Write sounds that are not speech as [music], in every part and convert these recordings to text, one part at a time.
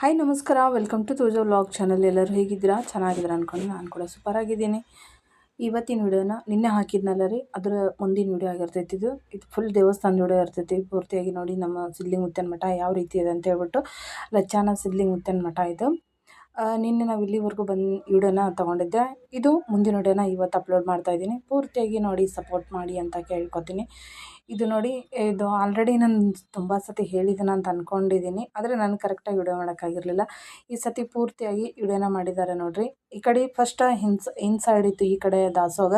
Hi ನಮಸ್ಕಾರ. Welcome to Tojo vlog channel ಎಲ್ಲರೂ ಹೇಗಿದ್ದೀರಾ? ಚೆನ್ನಾಗಿದ್ದೀರಾ ಅಂದ್ಕೊಂಡು ನಾನು ಕೂಡ ಸೂಪರ್ ಆಗಿದ್ದೀನಿ. ಇವತ್ತಿನ ವಿಡಿಯೋನ ನಿನ್ನೆ ಹಾಕಿದ್ನಲ್ಲ ರೀ, ಅದರ ಮುಂದಿನ ವಿಡಿಯೋ ಆಗಿರ್ತೈತಿ ಇದು. ಇದು ಫುಲ್ ದೇವಸ್ಥಾನದ ವಿಡಿಯೋ ಇರ್ತೈತಿ. ಪೂರ್ತಿಯಾಗಿ ನೋಡಿ ನಮ್ಮ ಸಿದ್ಲಿಂಗ ಮುತ್ತನ ಮಠ ಯಾವ ರೀತಿ ಇದೆ ಅಂತ ಹೇಳ್ಬಿಟ್ಟು. ಲಚ್ಚಾನ ಸಿದ್ಲಿಂಗ ಮುತ್ತನ ಮಠ ಇದು. ನಿನ್ನೆ ನಾವು ಇಲ್ಲಿವರೆಗೂ ಬಂದು ವಿಡಿಯೋನ ತೊಗೊಂಡಿದ್ದೆ. ಇದು ಮುಂದಿನ ವಿಡಿಯೋನ ಇವತ್ತು ಅಪ್ಲೋಡ್ ಮಾಡ್ತಾ ಇದ್ದೀನಿ. ಪೂರ್ತಿಯಾಗಿ ನೋಡಿ ಸಪೋರ್ಟ್ ಮಾಡಿ ಅಂತ ಕೇಳ್ಕೊತೀನಿ. ಇದು ನೋಡಿ, ಇದು ಆಲ್ರೆಡಿ ನಾನು ತುಂಬ ಸತಿ ಹೇಳಿದ್ದೀನಿ ಅಂತ ಅಂದ್ಕೊಂಡಿದ್ದೀನಿ ಆದರೆ ನಾನು ಕರೆಕ್ಟಾಗಿ ವಿಡಿಯೋ ಮಾಡೋಕ್ಕಾಗಿರಲಿಲ್ಲ. ಈ ಸತಿ ಪೂರ್ತಿಯಾಗಿ ವಿಡಿಯೋನ ಮಾಡಿದ್ದಾರೆ ನೋಡಿರಿ. ಈ ಕಡೆ ಫಸ್ಟ್ ಹಿನ್ಸ್ ಸೈಡ್ ಇತ್ತು ಈ ಕಡೆ ದಾಸೋಗ.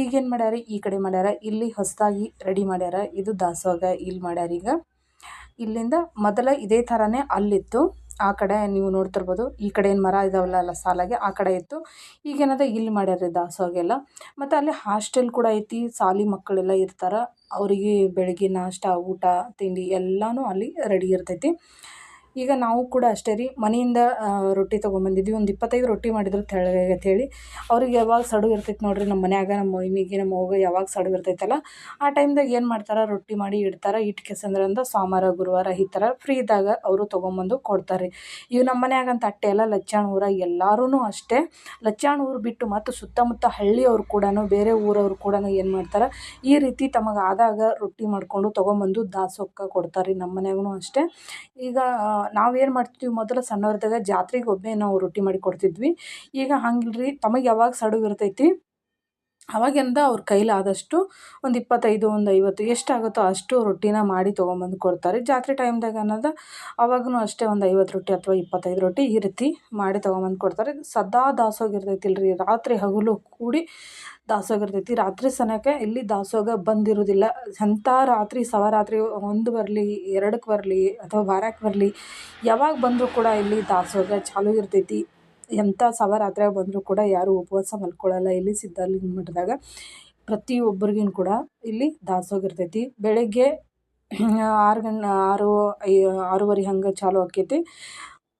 ಈಗೇನು ಮಾಡ್ಯಾರ? ಈ ಕಡೆ ಮಾಡ್ಯಾರ. ಇಲ್ಲಿ ಹೊಸದಾಗಿ ರೆಡಿ ಮಾಡ್ಯಾರ. ಇದು ದಾಸೋಗ, ಇಲ್ಲಿ ಮಾಡ್ಯಾರ ಈಗ. ಇಲ್ಲಿಂದ ಮೊದಲ ಇದೇ ಥರನೇ ಅಲ್ಲಿತ್ತು. ಆ ಕಡೆ ನೀವು ನೋಡ್ತಿರ್ಬೋದು, ಈ ಕಡೆ ಏನು ಮರ ಇದಾವಲ್ಲ ಅಲ್ಲ ಸಾಲಾಗಿ, ಆ ಕಡೆ ಇತ್ತು. ಈಗೇನದ ಇಲ್ಲಿ ಮಾಡ್ಯಾರ ದಾಸೋಗೆಲ್ಲ ಮತ್ತು ಅಲ್ಲಿ ಹಾಸ್ಟೆಲ್ ಕೂಡ ಐತಿ, ಸಾಲಿ ಮಕ್ಕಳೆಲ್ಲ ಇರ್ತಾರೆ. ಅವರಿಗೆ ಬೆಳಗ್ಗೆ ನಾಷ್ಟ, ಊಟ, ತಿಂಡಿ ಎಲ್ಲನೂ ಅಲ್ಲಿ ರೆಡಿ ಇರ್ತೈತಿ. ಈಗ ನಾವು ಕೂಡ ಅಷ್ಟೇ ರೀ, ಮನೆಯಿಂದ ರೊಟ್ಟಿ ತೊಗೊಂಬಂದಿದ್ವಿ. ಒಂದು ಇಪ್ಪತ್ತೈದು ರೊಟ್ಟಿ ಮಾಡಿದ್ರು ತೆಳ್ಳಗೆ ಹೇಳಿ ಅವ್ರಿಗೆ ಯಾವಾಗ ಸಡು ಇರ್ತೈತೆ ನೋಡಿರಿ ನಮ್ಮ ಮನ್ಯಾಗ ನಮ್ಮ ಮಮ್ಮಿಗೆ ನಮ್ಮ ಅವ್ವಗೆ ಯಾವಾಗ ಸಡು ಇರ್ತೈತಲ್ಲ, ಆ ಟೈಮ್ದಾಗ ಏನು ಮಾಡ್ತಾರೆ, ರೊಟ್ಟಿ ಮಾಡಿ ಇಡ್ತಾರೆ. ಇಟ್ಟು ಕೆಸಂದ್ರಂದ ಸೋಮವಾರ, ಗುರುವಾರ ಈ ಥರ ಫ್ರೀ ಇದ್ದಾಗ ಅವರು ತೊಗೊಂಬಂದು ಕೊಡ್ತಾರೆ. ಇವು ನಮ್ಮ ಮನ್ಯಾಗಂತ ಅಟ್ಟೆ ಎಲ್ಲ ಲಚ್ಚಾಣ ಊರ ಎಲ್ಲರೂ ಅಷ್ಟೇ. ಲಚ್ಚಾಣ ಊರು ಬಿಟ್ಟು ಮತ್ತು ಸುತ್ತಮುತ್ತ ಹಳ್ಳಿಯವ್ರು ಕೂಡ ಬೇರೆ ಊರವ್ರು ಕೂಡ ಏನು ಮಾಡ್ತಾರೆ, ಈ ರೀತಿ ತಮಗೆ ಆದಾಗ ರೊಟ್ಟಿ ಮಾಡಿಕೊಂಡು ತೊಗೊಂಬಂದು ದಾಸೋಕ್ಕ ಕೊಡ್ತಾರೆ ನಮ್ಮ ಮನ್ಯಾಗೂ ಅಷ್ಟೇ. ಈಗ ನಾವೇನು ಮಾಡ್ತೀವಿ ಮೊದಲು ಸಣ್ಣವ್ರದಾಗ ಜಾತ್ರೆಗೆ ಒಬ್ಬೇ ನಾವು ರೊಟ್ಟಿ ಮಾಡಿ ಕೊಡ್ತಿದ್ವಿ. ಈಗ ಹಂಗಿಲ್ರಿ, ತಮಗೆ ಯಾವಾಗ ಸಡು ಇರ್ತೈತಿ, ಅವಾಗಿಂದ ಅವ್ರ ಕೈಲಾದಷ್ಟು ಒಂದು ಇಪ್ಪತ್ತೈದು, ಒಂದು ಐವತ್ತು ಎಷ್ಟಾಗುತ್ತೋ ಅಷ್ಟು ರೊಟ್ಟಿನ ಮಾಡಿ ತೊಗೊಂಬಂದು ಕೊಡ್ತಾರೆ. ಜಾತ್ರೆ ಟೈಮ್ದಾಗ ಅನ್ನೋದು ಅವಾಗೂ ಅಷ್ಟೇ ಒಂದು ಐವತ್ತು ರೊಟ್ಟಿ ಅಥವಾ ಇಪ್ಪತ್ತೈದು ರೊಟ್ಟಿ ಈ ರೀತಿ ಮಾಡಿ ತೊಗೊಂಬಂದು ಕೊಡ್ತಾರೆ. ಸದಾ ದಾಸೋಗ ಇರ್ತೈತಿಲ್ರಿ, ರಾತ್ರಿ ಹಗಲು ಕೂಡಿ ದಾಸೋಗ ಇರ್ತೈತಿ ರಾತ್ರಿ ಸನಕ ಇಲ್ಲಿ ದಾಸೋಗ ಬಂದಿರೋದಿಲ್ಲ ಎಂಥ ರಾತ್ರಿ, ಸವರಾತ್ರಿ ಒಂದು ಬರಲಿ, ಎರಡಕ್ಕೆ ಬರಲಿ ಅಥವಾ ವಾರಕ್ಕೆ ಬರಲಿ, ಯಾವಾಗ ಬಂದರೂ ಕೂಡ ಇಲ್ಲಿ ದಾಸೋಗ ಚಾಲೂ ಇರ್ತೈತಿ. ಎಂಥ ಸವರಾತ್ರಿಯಾಗ ಬಂದರೂ ಕೂಡ ಯಾರೂ ಉಪವಾಸ ಮಲ್ಕೊಳ್ಳಲ್ಲ. ಇಲ್ಲಿ ಸಿದ್ಧಲಿಂಗ ಮಠದಾಗ ಪ್ರತಿಯೊಬ್ಬರಿಗೂ ಕೂಡ ಇಲ್ಲಿ ದಾಸೋಗ ಇರ್ತೈತಿ. ಬೆಳಗ್ಗೆ ಆರು ಗಂಟೆ, ಆರು, ಐ, ಆರೂವರೆ ಹಂಗೆ ಚಾಲೂ ಆಕೈತಿ.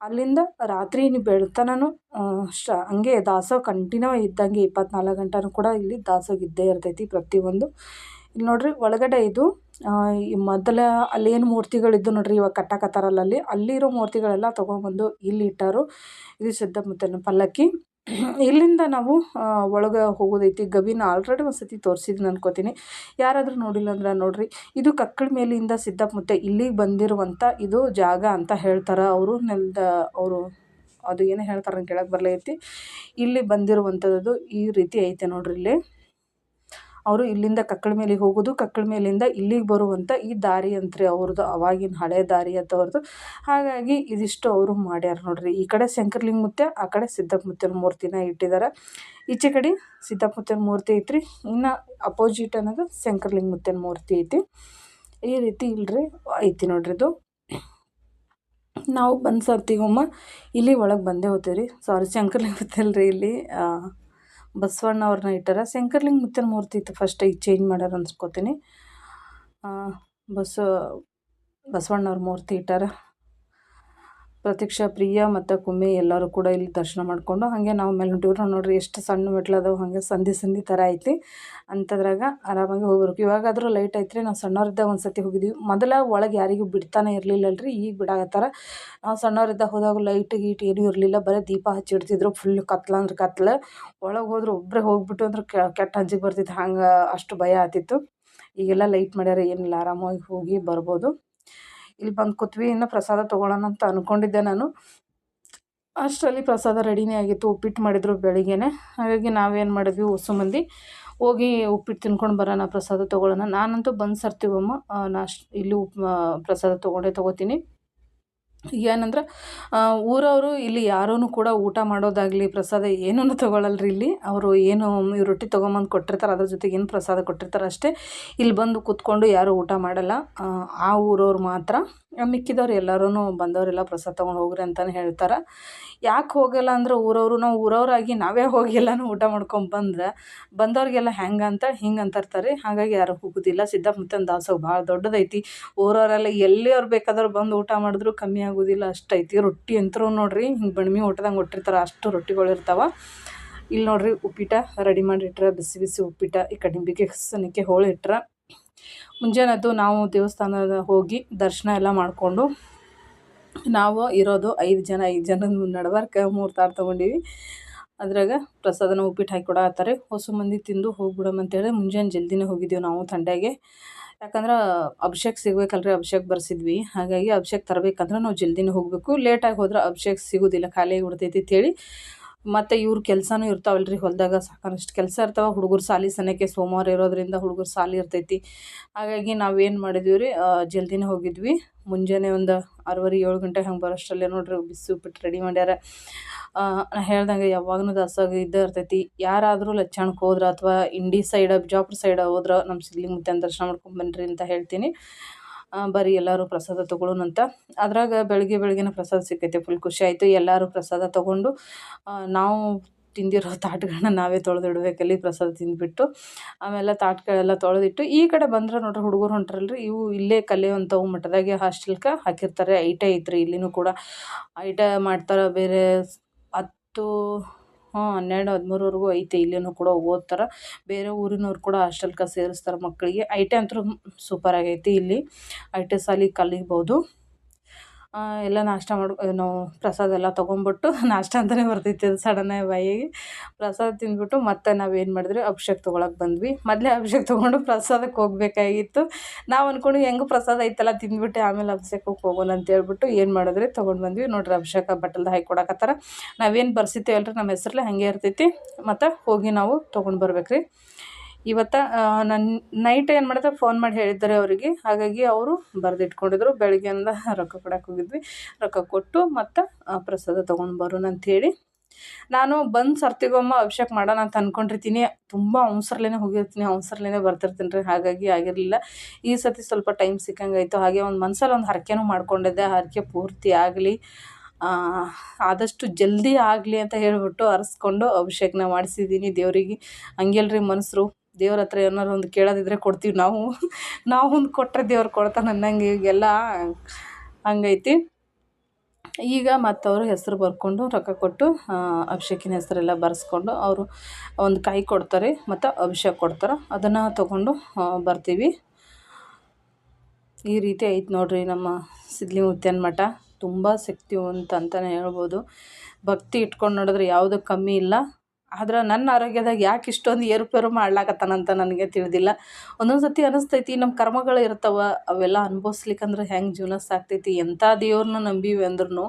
ಅಲ್ಲಿಂದ ರಾತ್ರಿ ನೀವು ಬೆಳ್ತನೂ ಶ, ಹಂಗೆ ದಾಸೋಹ ಕಂಟಿನ್ಯೂ ಇದ್ದಂಗೆ ಇಪ್ಪತ್ನಾಲ್ಕು ಗಂಟೆನೂ ಕೂಡ ಇಲ್ಲಿ ದಾಸೋಹ ಇದ್ದೇ ಇರ್ತೈತಿ ಪ್ರತಿಯೊಂದು. ಇಲ್ಲಿ ನೋಡ್ರಿ ಒಳಗಡೆ ಇದು ಮೊದಲ ಅಲ್ಲೇನು ಮೂರ್ತಿಗಳಿದ್ದು ನೋಡಿರಿ ಇವಾಗ ಕಟ್ಟಕತ್ತಾರಲ್ಲ ಅಲ್ಲಿ, ಅಲ್ಲಿರೋ ಮೂರ್ತಿಗಳೆಲ್ಲ ತೊಗೊಂಬಂದು ಇಲ್ಲಿ ಇಟ್ಟಾರು. ಇದು ಸಿದ್ಧಮುತ್ತನ ಪಲ್ಲಕ್ಕಿ. ಇಲ್ಲಿಂದ ನಾವು ಒಳಗೆ ಹೋಗೋದೈತಿ. ಗವಿನ ಆಲ್ರೆಡಿ ಒಂದು ಸತಿ ತೋರಿಸಿದ್ದೀನಿ ಅನ್ಕೋತೀನಿ. ಯಾರಾದರೂ ನೋಡಿಲ್ಲ ಅಂದ್ರೆ ನೋಡ್ರಿ. ಇದು ಕಕ್ಕಳ ಮೇಲಿಂದ ಸಿದ್ದಪ್ಪಮುತ್ತೆ ಇಲ್ಲಿಗೆ ಬಂದಿರುವಂಥ ಇದು ಜಾಗ ಅಂತ ಹೇಳ್ತಾರೆ. ಅವರು ನೆಲದ, ಅವರು ಅದು ಏನು ಹೇಳ್ತಾರೆ ಕೇಳಕ್ಕೆ ಬರಲೈತಿ. ಇಲ್ಲಿ ಬಂದಿರುವಂಥದ್ದು ಈ ರೀತಿ ಐತೆ ನೋಡ್ರಿ ಇಲ್ಲಿ. ಅವರು ಇಲ್ಲಿಂದ ಕಕ್ಕಳ ಮೇಲಿಗೆ ಹೋಗೋದು, ಕಕ್ಕಳ ಮೇಲಿಂದ ಇಲ್ಲಿಗೆ ಬರುವಂಥ ಈ ದಾರಿ ಅಂತ್ರಿ ಅವ್ರದ್ದು ಅವಾಗಿನ ಹಳೆ ದಾರಿ ಅಂತ ಅವ್ರದ್ದು ಹಾಗಾಗಿ ಇದಿಷ್ಟು ಅವರು ಮಾಡ್ಯಾರ ನೋಡ್ರಿ. ಈ ಕಡೆ ಶಂಕರಲಿಂಗ ಮುತ್ಯ, ಆ ಕಡೆ ಸಿದ್ದಪ್ಪ ಮುತ್ಯನ ಮೂರ್ತಿನ ಇಟ್ಟಿದ್ದಾರೆ ಈಚೆ ಕಡೆ ಸಿದ್ದಪ್ಪ ಮುತ್ಯನ ಮೂರ್ತಿ ಐತ್ರಿ. ಇನ್ನು ಅಪೋಸಿಟ್ ಅನ್ನೋದು ಶಂಕರಲಿಂಗ ಮುತ್ಯನ ಮೂರ್ತಿ ಐತಿ. ಈ ರೀತಿ ಇಲ್ರಿ, ಐತಿ ನೋಡ್ರಿ ಇದು. ನಾವು ಬಂದು ಸರ್ತಿಗೊಮ್ಮ ಇಲ್ಲಿ ಒಳಗೆ ಬಂದೇ ಹೋಗ್ತೀವಿ ರೀ ಸಾರಿ ಶಂಕರ್ಲಿಂಗ ಮುತ್ತಲ್ರಿ ಇಲ್ಲಿ ಬಸವಣ್ಣ ಅವ್ರನ್ನ ಇಟ್ಟಾರ. ಶಂಕರ್ಲಿಂಗ ಮುತ್ತನ ಮೂರ್ತಿ ಇತ್ತು ಫಸ್ಟ್ ಈಗ ಚೇಂಜ್ ಮಾಡ್ಯಾರ ಅನ್ಸ್ಕೋತೀನಿ. ಆ, ಬಸ ಬಸವಣ್ಣವ್ರ ಮೂರ್ತಿ ಇಟ್ಟಾರ. ಪ್ರತೀಕ್ಷಾ ಪ್ರಿಯ ಮತ್ತು ಕುಮ್ಮಿ ಎಲ್ಲರೂ ಕೂಡ ಇಲ್ಲಿ ದರ್ಶನ ಮಾಡಿಕೊಂಡು ಹಾಗೆ ನಾವು ಮೇಲೆ ಹೊಂಟಿವ್ರು ನೋಡ್ರಿ, ಎಷ್ಟು ಸಣ್ಣ ಮೆಟ್ಲು ಅದಾವೆ, ಹಾಗೆ ಸಂಧಿ ಸಂಧಿ ಥರ ಐತಿ ಅಂಥದ್ರಾಗ ಆರಾಮಾಗಿ ಹೋಗ್ಬೇಕು ಇವಾಗಾದರೂ ಲೈಟ್ ಐತ್ರಿ, ನಾವು ಸಣ್ಣವ್ರಿದ್ದಾಗ ಒಂದು ಸತಿ ಹೋಗಿದ್ವಿ. ಮೊದಲ ಒಳಗೆ ಯಾರಿಗೂ ಬಿಡ್ತಾನೆ ಇರಲಿಲ್ಲಲ್ರಿ, ಈಗ ಬಿಡಾಗತ್ತಾರ ನಾವು ಸಣ್ಣವ್ರಿದ್ದಾಗ ಹೋದಾಗ ಲೈಟ್ ಗೀಟ್ ಏನೂ ಇರಲಿಲ್ಲ, ಬರೀ ದೀಪ ಹಚ್ಚಿಡ್ತಿದ್ರು ಫುಲ್ ಕತ್ಲ ಅಂದ್ರೆ ಕತ್ಲ. ಒಳಗೆ ಹೋದ್ರೆ ಒಬ್ಬರೇ ಹೋಗ್ಬಿಟ್ಟು ಅಂದ್ರೆ ಕೆಟ್ಟ ಹಂಚಿಗೆ ಬರ್ತಿತ್ತು, ಹಂಗೆ ಅಷ್ಟು ಭಯ ಆತಿತ್ತು ಈಗೆಲ್ಲ ಲೈಟ್ ಮಾಡ್ಯಾರ, ಏನಿಲ್ಲ, ಆರಾಮಾಗಿ ಹೋಗಿ ಬರ್ಬೋದು. ಇಲ್ಲಿ ಬಂದು ಕೂತ್ವಿ, ಇನ್ನು ಪ್ರಸಾದ ತೊಗೊಳ್ಳೋಣ ಅಂತ ಅಂದ್ಕೊಂಡಿದ್ದೆ ನಾನು. ಅಷ್ಟರಲ್ಲಿ ಪ್ರಸಾದ ರೆಡಿನೇ ಆಗಿತ್ತು, ಉಪ್ಪಿಟ್ಟು ಮಾಡಿದ್ರು ಬೆಳಿಗ್ಗೆನೆ. ಹಾಗಾಗಿ ನಾವೇನು ಮಾಡಿದ್ವಿ, ಹೊಸ ಮಂದಿ ಹೋಗಿ ಉಪ್ಪಿಟ್ಟು ತಿನ್ಕೊಂಡು ಬರೋಣ, ಪ್ರಸಾದ ತೊಗೊಳ್ಳೋಣ ನಾನಂತೂ ಬಂದು ಸರ್ತೀವಮ್ಮ ನಾಶ್ ಇಲ್ಲಿ ಪ್ರಸಾದ ತೊಗೊಂಡೇ ತೊಗೋತೀನಿ. ಏನಂದ್ರೆ ಊರವರು ಇಲ್ಲಿ ಯಾರೂ ಕೂಡ ಊಟ ಮಾಡೋದಾಗಲಿ ಪ್ರಸಾದ ಏನೂ ತೊಗೊಳಲ್ರಿ ಇಲ್ಲಿ. ಅವರು ಏನು ಈ ರೊಟ್ಟಿ ತೊಗೊಂಬಂದು ಕೊಟ್ಟಿರ್ತಾರೆ ಅದ್ರ ಜೊತೆಗೆ ಏನು ಪ್ರಸಾದ ಕೊಟ್ಟಿರ್ತಾರೆ ಅಷ್ಟೇ. ಇಲ್ಲಿ ಬಂದು ಕೂತ್ಕೊಂಡು ಯಾರೂ ಊಟ ಮಾಡಲ್ಲ. ಆ, ಊರವ್ರು ಮಾತ್ರ. ಮಿಕ್ಕಿದವ್ರು ಎಲ್ಲರೂ ಬಂದವರೆಲ್ಲ ಪ್ರಸಾದ ತೊಗೊಂಡು ಹೋಗ್ರಿ ಅಂತಲೇ ಹೇಳ್ತಾರೆ. ಯಾಕೆ ಹೋಗಲ್ಲ ಅಂದ್ರೆ ಊರವರು ನಾವು ಊರವರಾಗಿ ನಾವೇ ಹೋಗಿ ಎಲ್ಲನೂ ಊಟ ಮಾಡ್ಕೊಂಡು ಬಂದ್ರೆ ಬಂದವ್ರಿಗೆಲ್ಲ ಹೆಂಗೆ ಅಂತ ಹಿಂಗೆ ಅಂತಿರ್ತಾರೆ ಹಾಗಾಗಿ ಯಾರು ಹೋಗೋದಿಲ್ಲ. ಸಿದ್ದಮುತ್ತನ ದಾಸೋಹ ಭಾಳ ದೊಡ್ಡದೈತಿ. ಊರವರೆಲ್ಲ ಎಲ್ಲಿ ಅವ್ರು ಬೇಕಾದ್ರೆ ಬಂದು ಊಟ ಮಾಡಿದ್ರು ಕಮ್ಮಿ ಅಷ್ಟೈತಿ ರೊಟ್ಟಿ ಅಂತರೂ ನೋಡ್ರಿ, ಹಿಂಗೆ ಬಣ್ಮಿ ಊಟದಂಗೆ ಒಟ್ಟಿರ್ತಾರೆ, ಅಷ್ಟು ರೊಟ್ಟಿಗಳು ಇರ್ತಾವೆ. ಇಲ್ಲಿ ನೋಡ್ರಿ ಉಪ್ಪಿಟ ರೆಡಿ ಮಾಡಿಟ್ರೆ, ಬಿಸಿ ಬಿಸಿ ಉಪ್ಪಿಟ ಈ ಕಡಿಮೆ ಬಿಕೆ ಸನಿಕೆ ಮುಂಜಾನೆ ಅದು ನಾವು ದೇವಸ್ಥಾನದ ಹೋಗಿ ದರ್ಶನ ಎಲ್ಲ ಮಾಡಿಕೊಂಡು, ನಾವು ಇರೋದು ಐದು ಜನ, ಐದು ಜನದ ನಡ್ಬಾರ್ಕ ಮೂರು ತಾರು ತೊಗೊಂಡೀವಿ. ಅದ್ರಾಗ ಪ್ರಸಾದನ ಉಪ್ಪಿಟ್ಟು ಹಾಕಿ ಕೊಡತ್ತಾರೆ ಹೊಸ ಮಂದಿ ತಿಂದು ಹೋಗ್ಬಿಡಮ್ ಅಂತೇಳಿ ಮುಂಜಾನೆ ಜಲ್ದಿನೇ ಹೋಗಿದ್ದೀವಿ ನಾವು ತಂಡ್ಯಾಗೆ. ಯಾಕಂದ್ರೆ ಅಭಿಷೇಕ್ ಸಿಗ್ಬೇಕಲ್ರಿ, ಅಭಿಷೇಕ್ ಬರ್ಸಿದ್ವಿ. ಹಾಗಾಗಿ ಅಭಿಷೇಕ್ ತರಬೇಕಂದ್ರೆ ನಾವು ಜಲ್ದಿನೇ ಹೋಗಬೇಕು. ಲೇಟಾಗಿ ಹೋದ್ರೆ ಅಭಿಷೇಕ್ ಸಿಗೋದಿಲ್ಲ, ಖಾಲಿ ಬಿಡ್ತೈತಿ ಅಂತೇಳಿ ಮತ್ತು ಇವ್ರ ಕೆಲಸನೂ ಇರ್ತಾವಲ್ರಿ ಹೊಲದಾಗ ಸಾಕಷ್ಟು ಕೆಲಸ ಇರ್ತಾವೆ. ಹುಡುಗರು ಸಾಲಿ ಸನೇಕೆ ಸೋಮವಾರ ಇರೋದ್ರಿಂದ ಹುಡುಗರು ಸಾಲಿ ಇರ್ತೈತಿ. ಹಾಗಾಗಿ ನಾವೇನು ಮಾಡಿದ್ವಿ ರೀ ಜಲ್ದಿನೇ ಹೋಗಿದ್ವಿ. ಮುಂಜಾನೆ ಒಂದು ಆರೂವರೆ, ಏಳು ಗಂಟೆ ಹಂಗೆ ಬರೋಷ್ಟರಲ್ಲೇ ನೋಡ್ರಿ ಬಿಸಿ ಉಪ್ಪಿಟ್ಟು ರೆಡಿ ಮಾಡ್ಯಾರ. ಹೇಳ್ದಂಗೆ ಯಾವಾಗಲೂ ದಾಸಾಗ ಇದ್ದೇ ಇರ್ತೈತಿ. ಯಾರಾದರೂ ಲಚ್ಚಾಣಕ್ಕೆ ಹೋದ್ರೆ ಅಥವಾ ಇಂಡಿ ಸೈಡ ಬಿಜಾಪುರ ಸೈಡ ಹೋದ್ರೆ ನಮ್ಮ ಸಿಗ್ಲಿಂಗ್ ಮುತ್ತೆ ದರ್ಶನ ಮಾಡ್ಕೊಂಡು ಬನ್ನಿರಿ ಅಂತ ಹೇಳ್ತೀನಿ. ಬರೀ ಎಲ್ಲರೂ ಪ್ರಸಾದ ತೊಗೊಳ್ಳೋಣಂತ. ಅದ್ರಾಗ ಬೆಳಗ್ಗೆ ಬೆಳಗ್ಗೆನೇ ಪ್ರಸಾದ ಸಿಕ್ಕೈತೆ ಫುಲ್ ಖುಷಿ ಆಯಿತು. ಎಲ್ಲರೂ ಪ್ರಸಾದ ತೊಗೊಂಡು ನಾವು ತಿಂದಿರೋ ತಾಟ್ಗಳನ್ನ ನಾವೇ ತೊಳೆದಿಡ್ಬೇಕಲ್ಲಿ ಪ್ರಸಾದ ತಿಂದುಬಿಟ್ಟು. ಆಮೇಲೆ ತಾಟ್ಗಳೆಲ್ಲ ತೊಳೆದಿಟ್ಟು, ಈ ಕಡೆ ಬಂದ್ರೆ ನೋಡ್ರಿ ಹುಡುಗರು ಹೊಂಟ್ರಲ್ರಿ, ಇವು ಇಲ್ಲೇ ಕಲಿಯುವಂಥವು ಮಠದಾಗೆ ಹಾಸ್ಟೆಲ್ಗೆ ಹಾಕಿರ್ತಾರೆ. ಐಟ ಐತ್ರಿ ಇಲ್ಲಿನೂ ಕೂಡ. ಐಟ ಮಾಡ್ತಾರೆ ಬೇರೆ ಹತ್ತು ಹಾಂ, ಹನ್ನೆರಡು, ಹದಿಮೂರವರೆಗೂ ಐತೆ, ಇಲ್ಲಿನೂ ಕೂಡ ಓದ್ತಾರೆ. ಬೇರೆ ಊರಿನವ್ರು ಕೂಡ ಹಾಸ್ಟೆಲ್ಗೆ ಸೇರಿಸ್ತಾರೆ ಮಕ್ಕಳಿಗೆ. ಐ ಟಿ ಅಂತೂ ಸೂಪರ್ ಆಗೈತಿ ಇಲ್ಲಿ. ಐ ಟಿ ಸಾಲಿ ಕಲಿಬೋದು. ಎಲ್ಲ ನಾಷ್ಟ ಮಾಡಿ ನಾವು ಪ್ರಸಾದ ಎಲ್ಲ ತೊಗೊಂಬಿಟ್ಟು [laughs] ನಾಷ್ಟ ಅಂತಲೇ ಬರ್ತಿತ್ತು ಅದು ಸಡನ್ನಾಗಿ ಬಾಯಿಗೆ. ಪ್ರಸಾದ ತಿಂದ್ಬಿಟ್ಟು ಮತ್ತೆ ನಾವೇನು ಮಾಡಿದ್ವಿ? ಅಭಿಷೇಕ್ ತೊಗೊಳಕ್ಕೆ ಬಂದ್ವಿ. ಮೊದಲೇ ಅಭಿಷೇಕ್ ತೊಗೊಂಡು ಪ್ರಸಾದಕ್ಕೆ ಹೋಗಬೇಕಾಗಿತ್ತು. ನಾವು ಅಂದ್ಕೊಂಡು ಹೆಂಗೂ ಪ್ರಸಾದ ಐತಲ್ಲ ತಿಂದ್ಬಿಟ್ಟು, ಆಮೇಲೆ ಅಭಿಷೇಕಕ್ಕೆ ಹೋಗೋಣ ಅಂತ ಹೇಳ್ಬಿಟ್ಟು ಏನು ಮಾಡಿದ್ರಿ ತೊಗೊಂಡು ಬಂದ್ವಿ. ನೋಡ್ರಿ ಅಭಿಷೇಕ ಬಟ್ಟಲ್ದು ಹಾಕಿ ಕೊಡಕತ್ತಾರ. ನಾವೇನು ಬರ್ಸಿತ್ತೇವಲ್ರಿ? ನಮ್ಮ ಹೆಸ್ರಲ್ಲೇ ಹಂಗೆ ಇರ್ತೈತಿ. ಮತ್ತು ಹೋಗಿ ನಾವು ತೊಗೊಂಡು ಬರ್ಬೇಕು ರೀ ಇವತ್ತು ನನ್ನ ನೈಟ್ ಏನು ಮಾಡಿದೆ ಫೋನ್ ಮಾಡಿ ಹೇಳಿದ್ದಾರೆ ಅವರಿಗೆ. ಹಾಗಾಗಿ ಅವರು ಬರೆದಿಟ್ಕೊಂಡಿದ್ರು. ಬೆಳಗ್ಗೆಯಿಂದ ರೊಕ್ಕ ಕೊಡಕ್ಕೆ ಹೋಗಿದ್ವಿ. ರೊಕ್ಕ ಕೊಟ್ಟು ಮತ್ತು ಪ್ರಸಾದ ತೊಗೊಂಡು ಬರೋಣ ಅಂಥೇಳಿ ನಾನು ಬಂದು ಸರ್ತಿಗೊಮ್ಮ ಅಭಿಷೇಕ್ ಮಾಡೋಣ ಅಂತ ಅಂದ್ಕೊಂಡಿರ್ತೀನಿ ತುಂಬ ಅವಸರ್ಲೇನೆ ಹೋಗಿರ್ತೀನಿ. ಅವಸರ್ಲೇನೆ ಬರ್ತಿರ್ತೀನಿ ರೀ. ಹಾಗಾಗಿ ಆಗಿರಲಿಲ್ಲ. ಈ ಸತಿ ಸ್ವಲ್ಪ ಟೈಮ್ ಸಿಕ್ಕಂಗಾಯಿತು. ಹಾಗೆ ಒಂದು ಮನ್ಸಲ್ಲಿ ಒಂದು ಹರಕೆನೂ ಮಾಡ್ಕೊಂಡಿದ್ದೆ. ಹರಕೆ ಪೂರ್ತಿ ಆಗಲಿ ಆದಷ್ಟು ಜಲ್ದಿ ಆಗಲಿ ಅಂತ ಹೇಳಿಬಿಟ್ಟು ಹರಸ್ಕೊಂಡು ಅಭಿಷೇಕನ ಮಾಡಿಸಿದ್ದೀನಿ ದೇವರಿಗೆ. ಹಂಗೆಲ್ರಿ ಮನಸ್ರು. ದೇವ್ರ ಹತ್ರ ಏನಾರು ಒಂದು ಕೇಳೋದಿದ್ರೆ ಕೊಡ್ತೀವಿ ನಾವು. ನಾವು ಒಂದು ಕೊಟ್ಟರೆ ದೇವ್ರು ಕೊಡ್ತಾನೆ ಅನ್ನಂಗೆ ಈಗೆಲ್ಲ ಹಂಗೈತಿ. ಈಗ ಮತ್ತು ಅವರು ಹೆಸರು ಬರ್ಕೊಂಡು ರೊಕ್ಕ ಕೊಟ್ಟು ಅಭಿಷೇಕಿನ ಹೆಸರೆಲ್ಲ ಬರೆಸ್ಕೊಂಡು ಅವರು ಒಂದು ಕಾಯಿ ಕೊಡ್ತಾರೆ, ಮತ್ತು ಅಭಿಷೇಕ ಕೊಡ್ತಾರೆ. ಅದನ್ನು ತಗೊಂಡು ಬರ್ತೀವಿ. ಈ ರೀತಿ ಐತೆ ನೋಡಿರಿ ನಮ್ಮ ಸಿದ್ಲಿ ಮುತ್ತೇನ ಮಠ. ತುಂಬ ಶಕ್ತಿವಂತ ಅಂತಲೇ ಹೇಳ್ಬೋದು. ಭಕ್ತಿ ಇಟ್ಕೊಂಡು ನೋಡಿದ್ರೆ ಯಾವುದೂ ಕಮ್ಮಿ ಇಲ್ಲ. ಆದ್ರೆ ನನ್ನ ಆರೋಗ್ಯದಾಗ ಯಾಕೆ ಇಷ್ಟೊಂದು ಏರುಪೇರು ಮಾಡ್ಲಾಕತ್ತಾನಂತ ನನಗೆ ತಿಳಿದಿಲ್ಲ. ಒಂದೊಂದು ಸತಿ ಅನಿಸ್ತೈತಿ ನಮ್ಮ ಕರ್ಮಗಳು ಇರ್ತಾವೆ, ಅವೆಲ್ಲ ಅನುಭವಿಸ್ಲಿಕ್ಕಂದ್ರೆ ಹೆಂಗೆ ಜೀವನ ಸಾಕ್ತೈತಿ ಎಂಥ ದೇವ್ರನ್ನ ನಂಬೀವಿ ಅಂದ್ರೂ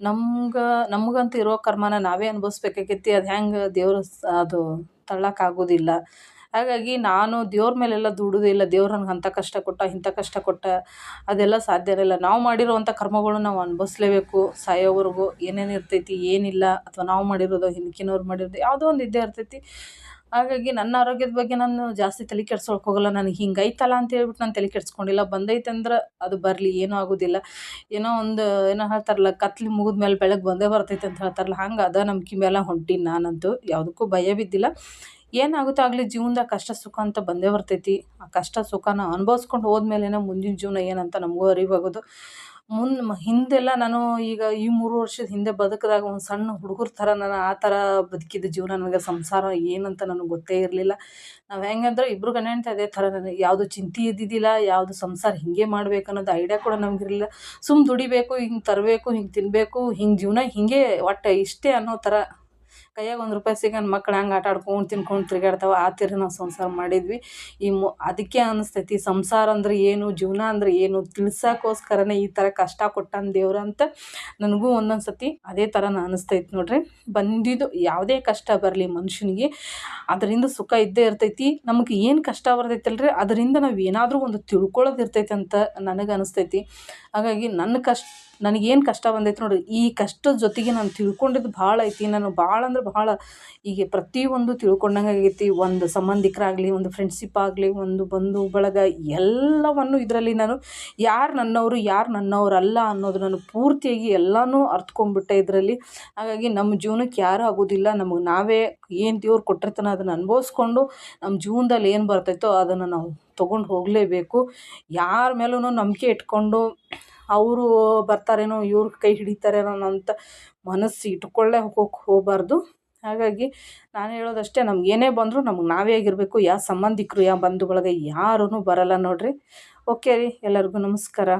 ನಮ್ಗೆ, ನಮಗಂತ ಇರೋ ಕರ್ಮನ ನಾವೇ ಅನುಭವಿಸ್ಬೇಕಾಗೈತಿ ಅದು ಹೆಂಗೆ ದೇವ್ರ ಅದು ತಳ್ಳೋಕ್ಕಾಗೋದಿಲ್ಲ ಹಾಗಾಗಿ ನಾನು ದೇವ್ರ ಮೇಲೆಲ್ಲ ದುಡುವುದಿಲ್ಲ ದೇವ್ರು ನನಗೆ ಅಂಥ ಕಷ್ಟ ಕೊಟ್ಟ, ಇಂಥ ಕಷ್ಟ ಕೊಟ್ಟ, ಅದೆಲ್ಲ ಸಾಧ್ಯನೇ ಇಲ್ಲ. ನಾವು ಮಾಡಿರುವಂಥ ಕರ್ಮಗಳು ನಾವು ಅನುಭವಿಸ್ಲೇಬೇಕು. ಸಾಯೋವರೆಗೂ ಏನೇನು ಇರ್ತೈತಿ, ಏನಿಲ್ಲ ಅಥವಾ ನಾವು ಮಾಡಿರೋದು ಹಿಂದ್ಕಿನವ್ರು ಮಾಡಿರೋದು ಯಾವುದೋ ಒಂದು ಇದ್ದೇ ಇರ್ತೈತಿ. ಹಾಗಾಗಿ ನನ್ನ ಆರೋಗ್ಯದ ಬಗ್ಗೆ ನಾನು ಜಾಸ್ತಿ ತಲೆ ಕೆಡ್ಸ್ಕೊಳಕ್ಕೆ ಹೋಗಲ್ಲ. ನನಗೆ ಹಿಂಗೈತಲ್ಲ ಅಂತ ಹೇಳ್ಬಿಟ್ಟು ನಾನು ತಲೆ ಕೆಡ್ಸ್ಕೊಂಡಿಲ್ಲ. ಬಂದೈತೆ ಅಂದ್ರೆ ಅದು ಬರಲಿ, ಏನೂ ಆಗೋದಿಲ್ಲ. ಏನೋ ಒಂದು, ಏನೋ ಹೇಳ್ತಾರಲ್ಲ, ಕತ್ಲಿ ಮುಗಿದ ಮೇಲೆ ಬೆಳಗ್ಗೆ ಬಂದೇ ಬರ್ತೈತೆ ಅಂತ ಹೇಳ್ತಾರಲ್ಲ, ಹಂಗೆ ಅದ ನಂಬಿಕೆ ಮೇಲೆ ಹೊಂಟೀನಿ ನಾನಂತೂ. ಯಾವುದಕ್ಕೂ ಭಯ ಬಿದ್ದಿಲ್ಲ. ಏನಾಗುತ್ತೋ ಆಗಲಿ ಜೀವನ್ದಾಗ ಕಷ್ಟ ಸುಖ ಅಂತ ಬಂದೇ ಬರ್ತೈತಿ. ಆ ಕಷ್ಟ ಸುಖನ ಅನುಭವಿಸ್ಕೊಂಡು ಹೋದ್ಮೇಲೆನೇ ಮುಂದಿನ ಜೀವನ ಏನಂತ ನಮಗೂ ಅರಿವಾಗೋದು. ಮುಂದೆ ಹಿಂದೆಲ್ಲ ನಾನು ಈಗ ಈ ಮೂರು ವರ್ಷದ ಹಿಂದೆ ಬದುಕಿದಾಗ ಒಂದು ಸಣ್ಣ ಹುಡುಗರ ಥರ ನಾನು ಆ ಥರ ಬದುಕಿದ ಜೀವನ ನನಗೆ ಸಂಸಾರ ಏನಂತ ನನಗೆ ಗೊತ್ತೇ ಇರಲಿಲ್ಲ. ನಾವು ಹೆಂಗಂದ್ರೆ ಇಬ್ಬರು ಗಂಡ ಅದೇ ಥರ ನನಗೆ ಯಾವುದು ಚಿಂತೆ ಇದ್ದಿದ್ದಿಲ್ಲ, ಯಾವುದು ಸಂಸಾರ ಹೀಗೆ ಮಾಡಬೇಕು ಅನ್ನೋದು ಐಡಿಯಾ ಕೂಡ ನಮಗಿರಲಿಲ್ಲ. ಸುಮ್ಮ ದುಡಿಬೇಕು, ಹಿಂಗೆ ತರಬೇಕು, ಹಿಂಗೆ ತಿನ್ನಬೇಕು ಹಿಂಗೆ ಜೀವನ ಹೀಗೆ ಒಟ್ಟು ಇಷ್ಟೇ ಅನ್ನೋ ಥರ ಕೈಯಾಗ ಒಂದು ರೂಪಾಯಿ ಸಿಗನ್ ಮಕ್ಳು ಹೆಂಗೆ ಆಟ ಆಡ್ಕೊಂಡು ತಿನ್ಕೊಂಡು ತಿರುಗಾಡ್ತಾವೆ ಆ ಥರ ನಾವು ಸಂಸಾರ ಮಾಡಿದ್ವಿ. ಈ ಮು, ಅದಕ್ಕೆ ಅನಿಸ್ತೈತಿ, ಸಂಸಾರ ಅಂದ್ರೆ ಏನು, ಜೀವನ ಅಂದ್ರೆ ಏನು, ತಿಳ್ಸೋಕ್ಕೋಸ್ಕರನೇ ಈ ಥರ ಕಷ್ಟ ಕೊಟ್ಟಾನ ದೇವ್ರು ಅಂತ ನನಗೂ ಒಂದೊಂದು ಸತಿ ಅದೇ ಥರ ಅನಿಸ್ತೈತಿ ನೋಡ್ರಿ. ಬಂದಿದ್ದು ಯಾವುದೇ ಕಷ್ಟ ಬರಲಿ ಮನುಷ್ಯನಿಗೆ, ಅದರಿಂದ ಸುಖ ಇದ್ದೇ ಇರ್ತೈತಿ. ನಮಗೆ ಏನು ಕಷ್ಟ ಬರ್ತೈತಲ್ರಿ, ಅದರಿಂದ ನಾವು ಏನಾದರೂ ಒಂದು ತಿಳ್ಕೊಳ್ಳೋದು ಇರ್ತೈತಿ ಅಂತ ನನಗೆ ಅನಿಸ್ತೈತಿ. ಹಾಗಾಗಿ ನನ್ನ ಕಷ್ಟ ನನಗೇನು ಕಷ್ಟ ಬಂದೈತೆ ನೋಡಿರಿ, ಈ ಕಷ್ಟದ ಜೊತೆಗೆ ನಾನು ತಿಳ್ಕೊಂಡಿದ್ದು ಭಾಳ ಐತಿ. ನಾನು ಭಾಳ ಅಂದ್ರೆ ಭಾಳ ಈಗ ಪ್ರತಿಯೊಂದು ತಿಳ್ಕೊಂಡಂಗೆ ಆಗೈತಿ. ಒಂದು ಸಂಬಂಧಿಕರಾಗಲಿ, ಒಂದು ಫ್ರೆಂಡ್ಶಿಪ್ ಆಗಲಿ, ಒಂದು ಬಂಧು, ಬಳಗ ಎಲ್ಲವನ್ನು ಇದರಲ್ಲಿ ನಾನು ಯಾರು ನನ್ನವರು, ಯಾರು ನನ್ನವರಲ್ಲ ಅನ್ನೋದು ನಾನು ಪೂರ್ತಿಯಾಗಿ ಎಲ್ಲನೂ ಅರ್ಥ್ಕೊಂಡ್ಬಿಟ್ಟೆ ಇದರಲ್ಲಿ. ಹಾಗಾಗಿ ನಮ್ಮ ಜೀವನಕ್ಕೆ ಯಾರೂ ಆಗೋದಿಲ್ಲ. ನಮಗೆ ನಾವೇ ಏನು ದೇವ್ರು ಕೊಟ್ಟಿರ್ತಾನೆ ಅದನ್ನು ಅನುಭವಿಸ್ಕೊಂಡು ನಮ್ಮ ಜೀವನದಲ್ಲಿ ಏನು ಬರ್ತೈತೋ ಅದನ್ನು ನಾವು ತೊಗೊಂಡು ಹೋಗಲೇಬೇಕು. ಯಾರ ಮೇಲೂ ನಂಬಿಕೆ ಇಟ್ಕೊಂಡು ಅವರು ಬರ್ತಾರೇನೋ, ಇವ್ರ ಕೈ ಹಿಡಿತಾರೇನೋ ಅಂತ ಮನಸ್ಸು ಇಟ್ಕೊಳ್ಳೆ ಹೋಗಕ್ಕೆ ಹೋಗಬಾರ್ದು. ಹಾಗಾಗಿ ನಾನು ಹೇಳೋದಷ್ಟೇ, ನಮ್ಗೆ ಏನೇ ಬಂದರೂ ನಮ್ಗೆ ನಾವೇ ಆಗಿರಬೇಕು ಯಾವ ಸಂಬಂಧಿಕರು ಯಾವ ಬಂಧು ಬಳಗ ಯಾರೂ ಬರಲ್ಲ ನೋಡಿರಿ. ಓಕೆ ರೀ, ಎಲ್ಲರಿಗೂ ನಮಸ್ಕಾರ.